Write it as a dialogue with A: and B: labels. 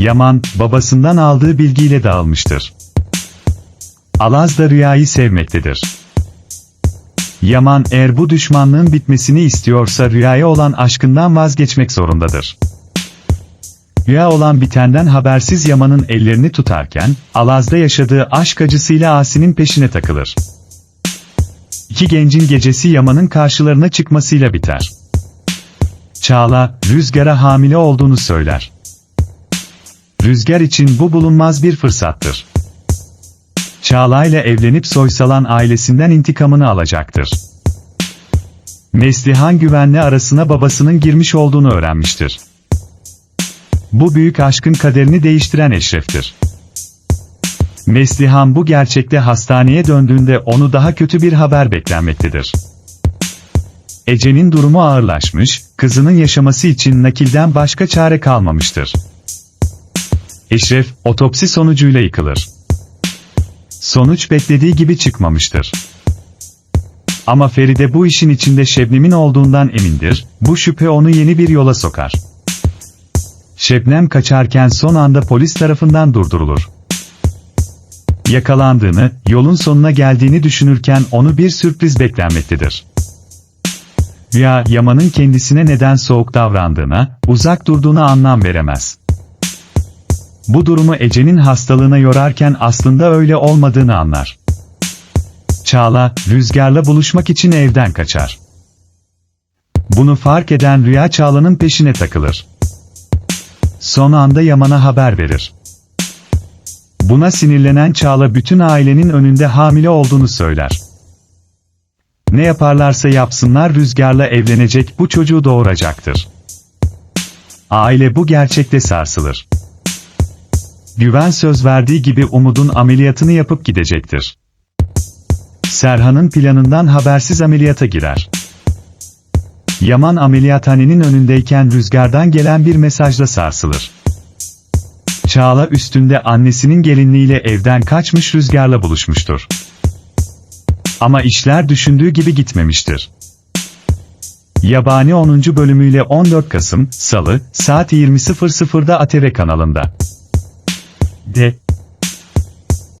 A: Yaman, babasından aldığı bilgiyle dağılmıştır. Alaz da rüyayı sevmektedir. Yaman eğer bu düşmanlığın bitmesini istiyorsa rüyaya olan aşkından vazgeçmek zorundadır. Rüya olan bitenden habersiz Yaman'ın ellerini tutarken, Alaz'da yaşadığı aşk acısıyla Asi'nin peşine takılır. İki gencin gecesi Yaman'ın karşılarına çıkmasıyla biter. Çağla, Rüzgar'a hamile olduğunu söyler. Rüzgar için bu bulunmaz bir fırsattır. Çağla ile evlenip soysalan ailesinden intikamını alacaktır. Neslihan güvenli arasına babasının girmiş olduğunu öğrenmiştir. Bu büyük aşkın kaderini değiştiren Eşref'tir. Meslihan bu gerçekte hastaneye döndüğünde onu daha kötü bir haber beklenmektedir. Ece'nin durumu ağırlaşmış, kızının yaşaması için nakilden başka çare kalmamıştır. Eşref, otopsi sonucuyla yıkılır. Sonuç beklediği gibi çıkmamıştır. Ama Feride bu işin içinde Şebnem'in olduğundan emindir, bu şüphe onu yeni bir yola sokar. Şebnem kaçarken son anda polis tarafından durdurulur. Yakalandığını, yolun sonuna geldiğini düşünürken onu bir sürpriz beklenmektedir. Rüya, Yaman'ın kendisine neden soğuk davrandığına, uzak durduğuna anlam veremez. Bu durumu Ece'nin hastalığına yorarken aslında öyle olmadığını anlar. Çağla, Rüzgar'la buluşmak için evden kaçar. Bunu fark eden Rüya Çağla'nın peşine takılır. Son anda Yaman'a haber verir. Buna sinirlenen Çağla bütün ailenin önünde hamile olduğunu söyler. Ne yaparlarsa yapsınlar Rüzgar'la evlenecek bu çocuğu doğuracaktır. Aile bu gerçekte sarsılır. Güven söz verdiği gibi Umut'un ameliyatını yapıp gidecektir. Serhan'ın planından habersiz ameliyata girer. Yaman ameliyathanenin önündeyken rüzgardan gelen bir mesajla sarsılır. Çağla üstünde annesinin gelinliğiyle evden kaçmış rüzgarla buluşmuştur. Ama işler düşündüğü gibi gitmemiştir. Yabani 10. bölümüyle 14 Kasım, Salı, saat 20.00'da ATV kanalında. de